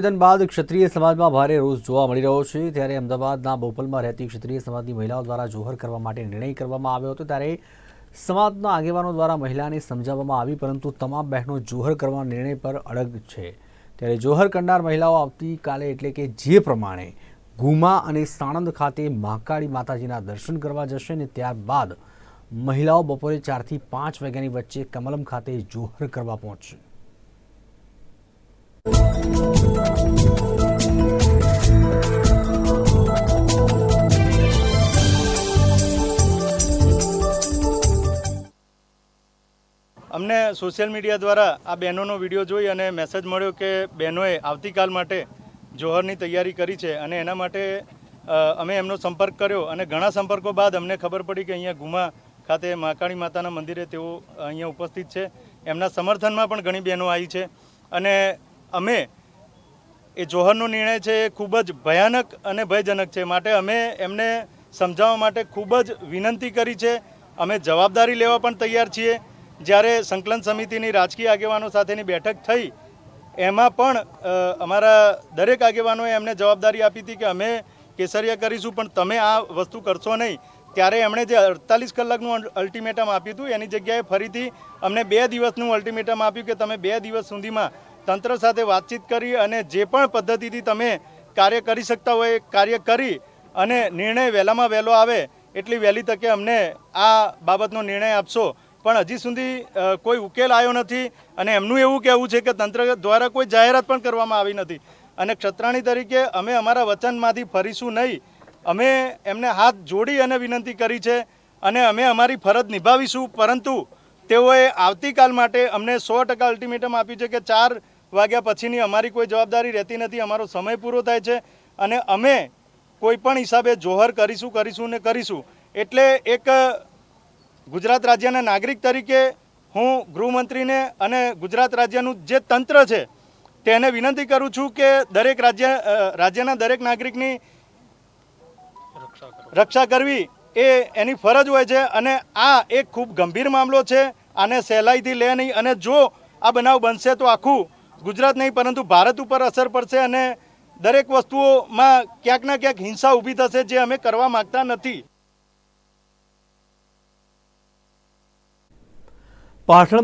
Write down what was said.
નિવેદન બાદ ક્ષત્રિય સમાજમાં ભારે રોષ જોવા મળી રહ્યો છે. ત્યારે અમદાવાદના બોપલમાં રહેતી ક્ષત્રિય સમાજની મહિલાઓ દ્વારા જોહર કરવા માટે નિર્ણય કરવામાં આવ્યો હતો. ત્યારે સમાજના આગેવાનો દ્વારા મહિલાને સમજાવવામાં આવી, પરંતુ તમામ બહેનો જોહર કરવા નિર્ણય પર અડગ છે. ત્યારે જોહર કરનાર મહિલાઓ આવતીકાલે એટલે કે જે પ્રમાણે ગુમા અને સાણંદ ખાતે મહાકાળી માતાજીના દર્શન કરવા જશે અને ત્યારબાદ મહિલાઓ બપોરે ચારથી પાંચ વાગ્યાની વચ્ચે કમલમ ખાતે જોહર કરવા પહોંચશે. અમને સોશિયલ મીડિયા દ્વારા આ બહેનોનો વીડિયો જોઈ અને મેસેજ મળ્યો કે બહેનોએ આવતીકાલ માટે જોહરની તૈયારી કરી છે અને એના માટે અમે એમનો સંપર્ક કર્યો અને ઘણા સંપર્કો બાદ અમને ખબર પડી કે અહીંયા ગુમા ખાતે મહાકાળી માતાના મંદિરે તેઓ અહીંયા ઉપસ્થિત છે. એમના સમર્થનમાં પણ ઘણી બહેનો આવી છે અને અમે એ જોહરનો નિર્ણય છે એ ખૂબ જ ભયાનક અને ભયજનક છે. માટે અમે એમને સમજાવવા માટે ખૂબ જ વિનંતી કરી છે. અમે જવાબદારી લેવા પણ તૈયાર છીએ. જ્યારે સંકલન સમિતિની રાજકીય આગેવાનો સાથેની બેઠક થઈ, એમાં પણ અમારા દરેક આગેવાનોએ એમને જવાબદારી આપી હતી કે અમે કેસરિયા કરીશું, પણ તમે આ વસ્તુ કરશો નહીં. ત્યારે એમણે જે અડતાલીસ કલાકનું અલ્ટિમેટમ આપ્યું હતું, એની જગ્યાએ ફરીથી અમને બે દિવસનું અલ્ટિમેટમ આપ્યું કે તમે બે દિવસ સુધીમાં તંત્ર સાથે વાતચીત કરી અને જે પણ પદ્ધતિથી તમે કાર્ય કરી શકતા હોય એ કાર્ય કરી અને નિર્ણય વહેલામાં વહેલો આવે એટલી વહેલી તકે અમને આ બાબતનો નિર્ણય આપશો. પણ હજી સુધી કોઈ ઉકેલ આવ્યો નથી અને એમનું એવું કહેવું છે કે તંત્ર દ્વારા કોઈ જાહેરાત પણ કરવામાં આવી નથી. અને ક્ષત્રાણી તરીકે અમે અમારા વચનમાંથી ફરીશું નહીં. અમે એમને હાથ જોડી અને વિનંતી કરી છે અને અમે અમારી ફરજ નિભાવીશું. પરંતુ તેઓએ આવતીકાલ માટે અમને સો ટકા અલ્ટિમેટમ આપ્યું છે કે ચાર વાગ્યા પછીની અમારી કોઈ જવાબદારી રહેતી નથી, અમારો સમય પૂરો થાય છે અને અમે કોઈપણ હિસાબે જોહર કરીશું કરીશું ને કરીશું. એટલે એક ગુજરાત રાજ્યના નાગરિક તરીકે હું ગૃહમંત્રીને અને ગુજરાત રાજ્યનું જે તંત્ર છે તેને વિનંતી કરું છું કે દરેક રાજ્ય રાજ્યના દરેક નાગરિકની રક્ષા કરવી. એ એની ફરજ હોય છે અને આ એક ખૂબ ગંભીર મામલો છે. આને સહેલાઈથી લે નહીં. અને જો આ બનાવ બનશે તો આખું ગુજરાત નહીં, પરંતુ ભારત ઉપર અસર પડશે અને દરેક વસ્તુઓમાં ક્યાંક ના ક્યાંક હિંસા ઊભી થશે જે અમે કરવા માગતા નથી. પાટણ